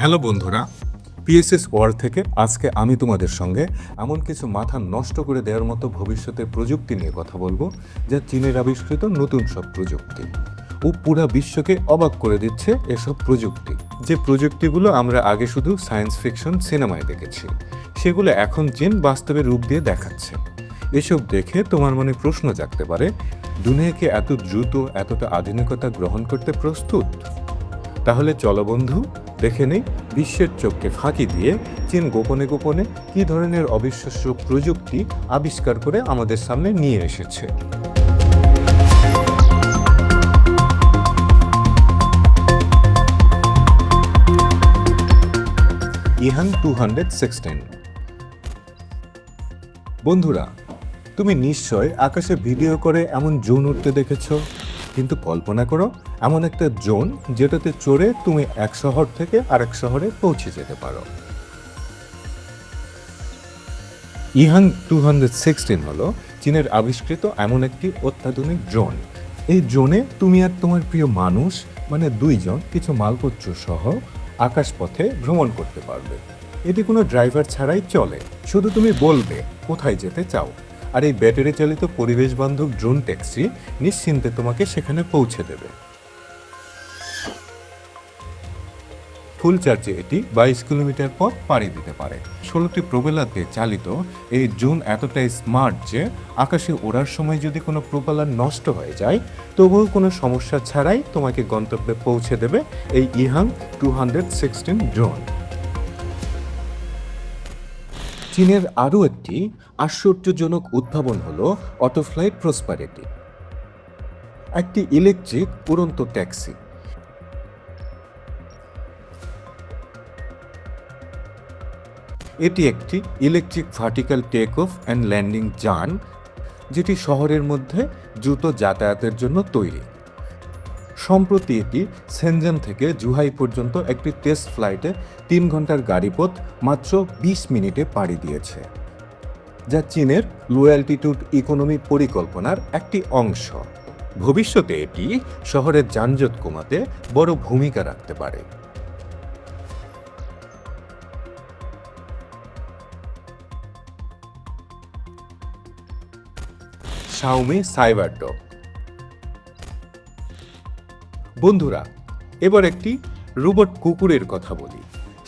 Hello বন্ধুরা PSS world থেকে আজকে আমি তোমাদের সঙ্গে এমন কিছু মাথা নষ্ট করে দেওয়ার মতো ভবিষ্যতের প্রযুক্তি নিয়ে কথা বলব, যা চীনের আবিষ্কৃত নতুন সব প্রযুক্তি। ও পুরা বিশ্বকে অবাক করে দিচ্ছে এসব প্রযুক্তি। যে প্রযুক্তিগুলো আমরা আগে শুধু সায়েন্স ফিকশন সিনেমায় দেখেছি, সেগুলো এখন চীন বাস্তবে রূপ দিয়ে দেখাচ্ছে। এসব দেখে তোমার মনে প্রশ্ন জাগতে পারে, দুনিয়াকে এত দ্রুত, এতটা আধুনিকতা গ্রহণ করতে প্রস্তুত? তাহলে চলো বন্ধু দেখে নেই। বিশ্বের চোখকে ফাঁকি দিয়ে চীন গোপনে গোপনে কী ধরনের অবিশ্বাস্য প্রযুক্তি আবিষ্কার করে আমাদের সামনে নিয়ে এসেছে। ইহান টু বন্ধুরা, তুমি নিশ্চয় আকাশে ভিডিও করে এমন জোন উঠতে দেখেছ? কিন্তু কল্পনা করো, এমন একটা জোন যেটাতে চড়ে তুমি এক শহর থেকে আরেক শহরে পৌঁছে যেতে পারো। ইহাং টু হান্ড্রেড সিক্সটিন হলো চীনের আবিষ্কৃত এমন একটি অত্যাধুনিক ড্রোন এই ড্রোনে তুমি আর তোমার প্রিয় মানুষ মানে দুইজন, কিছু মালপত্র সহ আকাশপথে ভ্রমণ করতে পারবে। এটি কোনো ড্রাইভার ছাড়াই চলে, শুধু তুমি বলবে, কোথায় যেতে চাও? আর এই ব্যাটারি চালিত পরিবেশ বান্ধব ড্রোন ট্যাক্সি নিশ্চিন্তে তোমাকে সেখানে পৌঁছে দেবে। ফুল চার্জে এটি বাইশ কিলোমিটার পথ পাড়ি দিতে পারে। ষোলোটি প্রবেলাতে চালিত এই ড্রোন এতটাই স্মার্ট যে আকাশে ওড়ার সময় যদি কোনো প্রোপেলার নষ্ট হয়ে যায়, তবুও কোনো সমস্যা ছাড়াই তোমাকে গন্তব্যে পৌঁছে দেবে এই EHang two hundred sixteen drone. চীনের আরও একটি আশ্চর্যজনক উদ্ভাবন হল অটোফ্লাইট প্রসপারিটি, একটি ইলেকট্রিক উড়ন্ত ট্যাক্সি। এটি একটি electric vertical take off and landing যান, যেটি শহরের মধ্যে দ্রুত যাতায়াতের জন্য তৈরি। সম্প্রতি এটি সেনজেন থেকে জুহাই পর্যন্ত একটি টেস্ট ফ্লাইটে তিন ঘণ্টার গাড়িপথ মাত্র বিশ মিনিটে পাড়ি দিয়েছে, যা চীনের লো ইকোনমি পরিকল্পনার একটি অংশ। ভবিষ্যতে এটি শহরের যানজট কমাতে বড় ভূমিকা রাখতে পারে। শাওমি সাইবার ডগ বন্ধুরা, এবার একটি রোবট কুকুরের কথা বলি।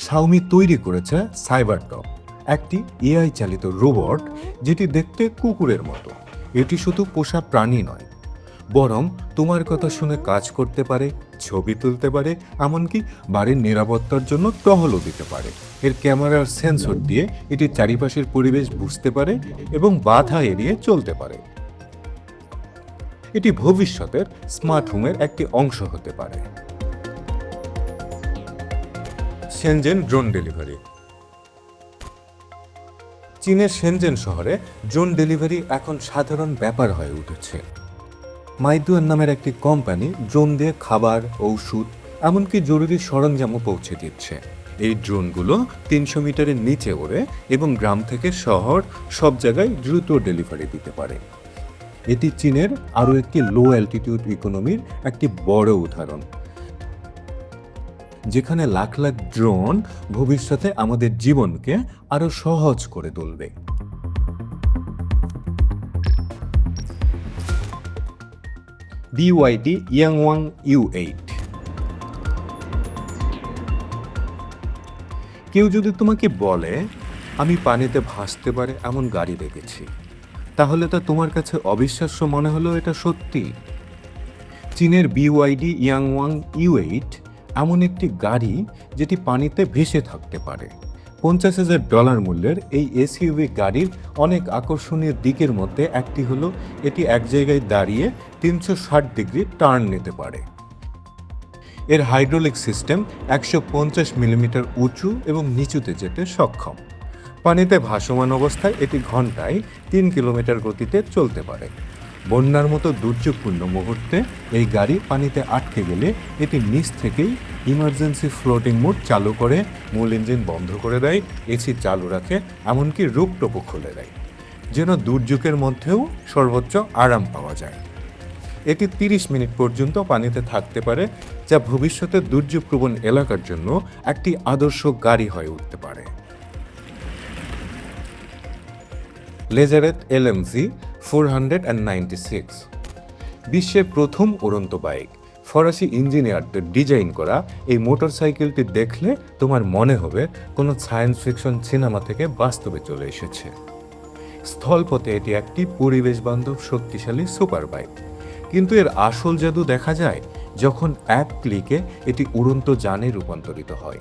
শাওমি তৈরি করেছে সাইবার ডগ একটি এআই চালিত রোবট যেটি দেখতে কুকুরের মতো। এটি শুধু পোষা প্রাণী নয়, বরং তোমার কথা শুনে কাজ করতে পারে, ছবি তুলতে পারে, এমনকি বাড়ির নিরাপত্তার জন্য টহলও দিতে পারে। এর ক্যামেরার সেন্সর দিয়ে এটি চারিপাশের পরিবেশ বুঝতে পারে এবং বাধা এড়িয়ে চলতে পারে। এটি ভবিষ্যতের স্মার্ট হোমের একটি অংশ হতে পারে। সেনজেন ড্রোন ডেলিভারি চীনের সেনজেন শহরে ড্রোন ডেলিভারি এখন সাধারণ ব্যাপার হয়ে উঠেছে। মাইদুয়ান নামের একটি কোম্পানি ড্রোন দিয়ে খাবার, ঔষধ, এমনকি জরুরি সরঞ্জামও পৌঁছে দিচ্ছে। এই ড্রোনগুলো তিনশো মিটারের নিচে ওড়ে এবং গ্রাম থেকে শহর সব জায়গায় দ্রুত ডেলিভারি দিতে পারে। এটি চীনের আরও একটি লো অ্যালটিটিউড ইকোনমির একটি বড় উদাহরণ। যেখানে লাখ লাখ ড্রোন ভবিষ্যতে আমাদের জীবনকে আরও সহজ করে তুলবে। বিওয়াইডি ইয়াংওয়াং ইউ এইট কেউ যদি তোমাকে বলে, আমি পানিতে ভাসতে পারে এমন গাড়ি দেখেছি। তাহলে তা তোমার কাছে অবিশ্বাস্য মনে হলো এটা সত্যি। চীনের বিওয়াইডি ইয়াংওয়াং ইউ এইট এমন একটি গাড়ি যেটি পানিতে ভেসে থাকতে পারে। পঞ্চাশ হাজার ডলার মূল্যের এই এসইউভি গাড়ির অনেক আকর্ষণীয় দিকের মধ্যে একটি হলো, এটি এক জায়গায় দাঁড়িয়ে তিনশো ষাট ডিগ্রি টার্ন নিতে পারে। এর হাইড্রোলিক সিস্টেম একশো পঞ্চাশ মিলিমিটার উঁচু এবং নিচুতে যেতে সক্ষম। পানিতে ভাসমান অবস্থায় এটি ঘন্টায় তিন কিলোমিটার গতিতে চলতে পারে। বন্যার মতো দুর্যোগপূর্ণ মুহূর্তে এই গাড়ি পানিতে আটকে গেলে এটি নিচ থেকেই ইমার্জেন্সি ফ্লোটিং মোড চালু করে, মূল ইঞ্জিন বন্ধ করে দেয়, এসি চালু রাখে, এমনকি রূপটপও খুলে দেয়। যেন দুর্যোগের মধ্যেও সর্বোচ্চ আরাম পাওয়া যায়। এটি তিরিশ মিনিট পর্যন্ত পানিতে থাকতে পারে, যা ভবিষ্যতে দুর্যোগপ্রবণ এলাকার জন্য একটি আদর্শ গাড়ি হয়ে উঠতে পারে। Lazareth LMG four hundred and ninety six বিশ্বের প্রথম উড়ন্ত বাইক। ফরাসি ইঞ্জিনিয়ারদের ডিজাইন করা এই মোটর সাইকেলটি দেখলে তোমার মনে হবে কোনো সায়েন্স ফিকশন সিনেমা থেকে বাস্তবে চলে এসেছে। স্থলপথে এটি একটি পরিবেশ বান্ধব শক্তিশালী সুপার বাইক কিন্তু এর আসল জাদু দেখা যায় যখন এক ক্লিকে এটি উড়ন্ত যানে রূপান্তরিত হয়।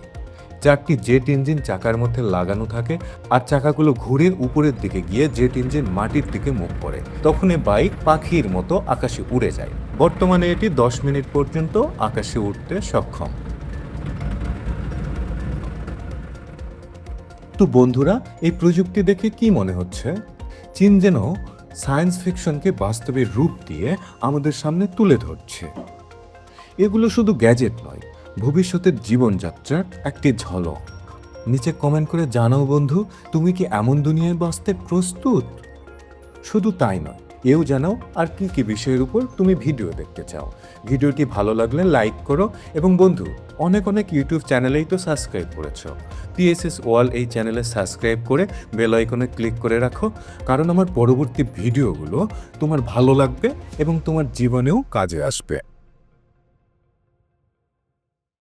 চারটি জেট ইঞ্জিন চাকার মধ্যে লাগানো থাকে আর চাকাগুলো ঘুরে উপরের দিকে গিয়ে জেট ইঞ্জিন মাটির দিকে মুখ করে। তখন এ বাইক পাখির মতো আকাশে উড়ে যায়। বর্তমানে এটি দশ মিনিট পর্যন্ত আকাশে উঠতে সক্ষম। তো বন্ধুরা, এই প্রযুক্তি দেখে কি মনে হচ্ছে? চীন যেন সায়েন্স ফিকশনকে বাস্তবে রূপ দিয়ে আমাদের সামনে তুলে ধরছে। এগুলো শুধু গ্যাজেট নয় ভবিষ্যতের জীবনযাত্রার একটি ঝলক। নিচে কমেন্ট করে জানাও বন্ধু, তুমি কি এমন দুনিয়ায় বাঁচতে প্রস্তুত? শুধু তাই নয়, এও জানাও আর কি কি বিষয়ের উপর তুমি ভিডিও দেখতে চাও। ভিডিওটি ভালো লাগলে লাইক করো এবং বন্ধু, অনেক অনেক ইউটিউব চ্যানেলেই তো সাবস্ক্রাইব করেছ। পিএসএস ওয়াল এই চ্যানেলে সাবস্ক্রাইব করে বেল আইকনে ক্লিক করে রাখো, কারণ আমার পরবর্তী ভিডিওগুলো তোমার ভালো লাগবে এবং তোমার জীবনেও কাজে আসবে।